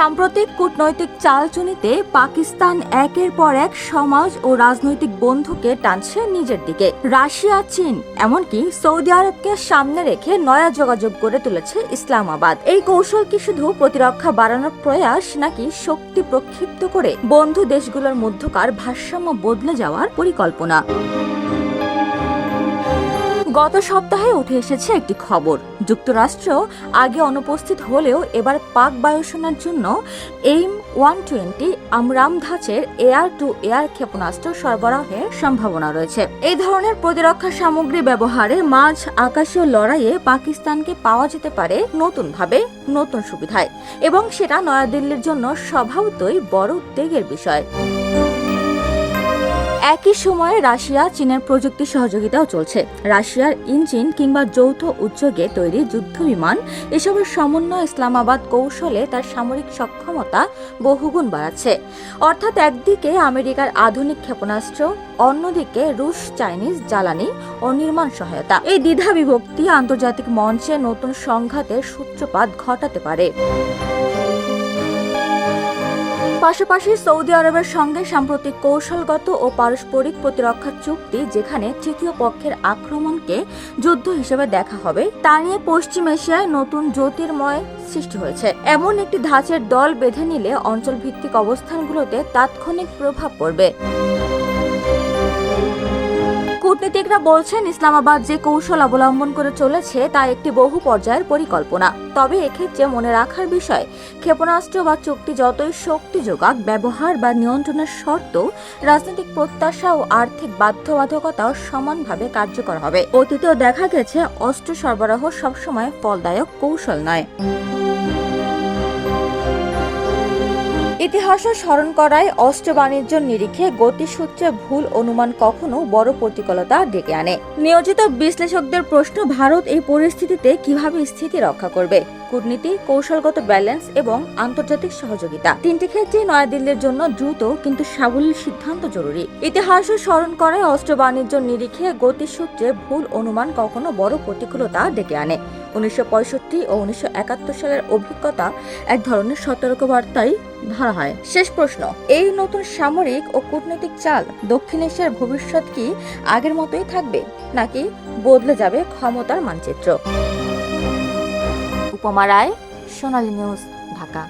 সাম্প্রতিক কূটনৈতিক চালচুনিতে পাকিস্তান একের পর এক সমাজ ও রাজনৈতিক বন্ধুকে টানছে নিজের দিকে। রাশিয়া, চীন, এমনকি সৌদি আরবকে সামনে রেখে নয়া যোগাযোগ গড়ে তুলেছে ইসলামাবাদ। এই কৌশল কি শুধু প্রতিরক্ষা বাড়ানোর প্রয়াস, নাকি শক্তি প্রক্ষিপ্ত করে বন্ধু দেশগুলোর মধ্যকার ভারসাম্য বদলে যাওয়ার পরিকল্পনা? গত সপ্তাহে উঠে এসেছে একটি খবর। যুক্তরাষ্ট্র আগে অনুপস্থিত হলেও এবার পাক বায়ুসেনার জন্য এইম ওয়ান টোয়েন্টি, আমরাম ধাঁচের এয়ার টু এয়ার ক্ষেপণাস্ত্র সরবরাহের সম্ভাবনা রয়েছে। এই ধরনের প্রতিরক্ষা সামগ্রী ব্যবহারে মাঝ আকাশীয় লড়াইয়ে পাকিস্তানকে পাওয়া যেতে পারে নতুনভাবে নতুন সুবিধায়। এবং সেটা নয়াদিল্লির জন্য স্বভাবতই বড় উদ্বেগের বিষয়। একই সময়ে রাশিয়া, চীনের প্রযুক্তি সহযোগিতাও চলছে। রাশিয়ার ইঞ্জিন কিংবা যৌথ উদ্যোগে তৈরি যুদ্ধ বিমান, এসবের সমন্বয় ইসলামাবাদ কৌশলে তার সামরিক সক্ষমতা বহুগুণ বাড়াচ্ছে। অর্থাৎ একদিকে আমেরিকার আধুনিক ক্ষেপণাস্ত্র, অন্যদিকে রুশ, চাইনিজ, জ্বালানি ও নির্মাণ সহায়তা। এই দ্বিধা বিভক্তি আন্তর্জাতিক মঞ্চে নতুন সংঘাতের সূত্রপাত ঘটাতে পারে। পাশাপাশি সৌদি আরবের সঙ্গে সাম্প্রতিক কৌশলগত ও পারস্পরিক প্রতিরক্ষার চুক্তি, যেখানে তৃতীয় পক্ষের আক্রমণকে যুদ্ধ হিসেবে দেখা হবে, তা নিয়ে পশ্চিম এশিয়ায় নতুন জ্যোতির্ময় সৃষ্টি হয়েছে। এমন একটি ধাঁচের দল বেঁধে নিলে অঞ্চল ভিত্তিক অবস্থানগুলোতে তাৎক্ষণিক প্রভাব পড়বে। কূটনীতিকরা বলছেন, ইসলামাবাদ যে কৌশল অবলম্বন করে চলেছে, তা একটি বহু পর্যায়ের পরিকল্পনা। তবে এক্ষেত্রে মনে রাখার বিষয়, ক্ষেপণাস্ত্র বা চুক্তি যতই শক্তি যোগাক, ব্যবহার বা নিয়ন্ত্রণের শর্ত, রাজনৈতিক প্রত্যাশা ও আর্থিক বাধ্যবাধকতাও সমানভাবে কার্যকর হবে। অতীতেও দেখা গেছে, অস্ত্র সরবরাহ সবসময় ফলদায়ক কৌশল নয়। ইতিহাসও স্মরণ করায় অস্ত্র বাণিজ্য নিরিখে গতিসূত্রে ভুল অনুমান কখনো বড় প্রতিকূলতা ডেকে আনে। নিয়োজিত বিশ্লেষকদের প্রশ্ন, ভারত এই পরিস্থিতিতে কীভাবে স্থিতি রক্ষা করবে? কূটনীতি, কৌশলগত ব্যালেন্স এবং আন্তর্জাতিক সহযোগিতা। তিনটি ক্ষেত্রে নয়াদিল্লির জন্য দ্রুত কিন্তু সাবলীল সিদ্ধান্ত জরুরি। ইতিহাসও স্মরণ করায় অস্ত্র বাণিজ্য নিরিখে গতিসূত্রে ভুল অনুমান কখনো বড় প্রতিকূলতা ডেকে আনে। উনিশশো পঁয়ষট্টি ও উনিশশো সালের অভিজ্ঞতা এক ধরনের সতর্কবার্তাই ধরা হয়। শেষ প্রশ্ন, এই নতুন সামরিক ও কূটনৈতিক চাল দক্ষিণ এশিয়ার ভবিষ্যৎ কি আগের মতোই থাকবে, নাকি বদলে যাবে ক্ষমতার মানচিত্র? উপমা রায়, সোনালী নিউজ, ঢাকা।